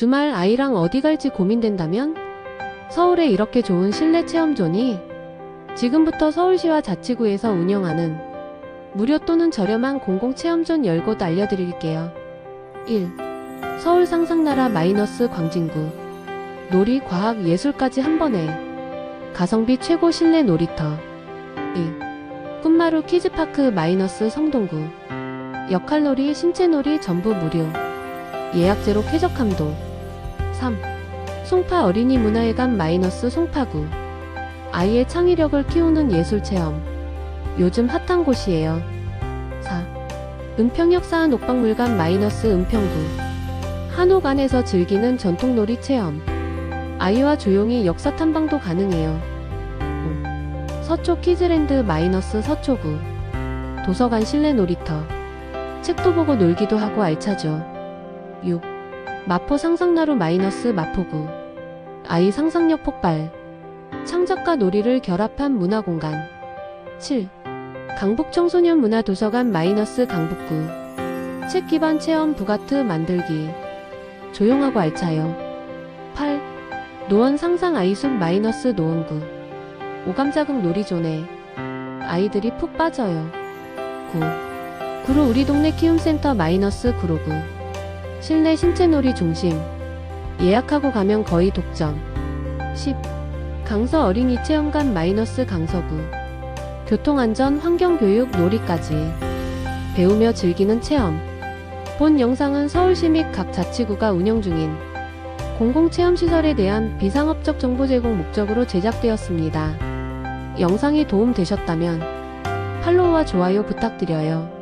주말 아이랑 어디 갈지 고민된다면 서울에 이렇게 좋은 실내 체험존이 지금부터 서울시와 자치구에서 운영하는 무료 또는 저렴한 공공체험존 10곳 알려드릴게요. 1. 서울 상상나라 마이너스 광진구 놀이, 과학, 예술까지 한 번에 가성비 최고 실내 놀이터 2. 꿈마루 키즈파크 마이너스 성동구 역할놀이, 신체놀이 전부 무료 예약 제로 쾌적함도 3. 송파 어린이 문화회관 마이너스 송파구. 아이의 창의력을 키우는 예술 체험. 요즘 핫한 곳이에요. 4. 은평역 사한 옥박물관 마이너스 은평구. 한옥 안에서 즐기는 전통놀이 체험. 아이와 조용히 역사 탐방도 가능해요. 5. 서초 키즈랜드 마이너스 서초구. 도서관 실내 놀이터. 책도 보고 놀기도 하고 알차죠. 6. 마포 상상나루 마이너스 마포구. 아이 상상력 폭발. 창작과 놀이를 결합한 문화공간. 7. 강북 청소년 문화도서관 마이너스 강북구. 책 기반 체험 부가트 만들기. 조용하고 알차요. 8. 노원 상상 아이숲 마이너스 노원구. 오감자극 놀이존에. 아이들이 푹 빠져요. 9. 구로 우리 동네 키움센터 마이너스 구로구 실내 신체놀이 중심 예약하고 가면 거의 독점 10. 강서 어린이 체험관 마이너스 강서구 교통안전 환경교육 놀이까지 배우며 즐기는 체험 본 영상은 서울시 및 각 자치구가 운영 중인 공공체험시설에 대한 비상업적 정보 제공 목적으로 제작되었습니다. 영상이 도움되셨다면 팔로우와 좋아요 부탁드려요.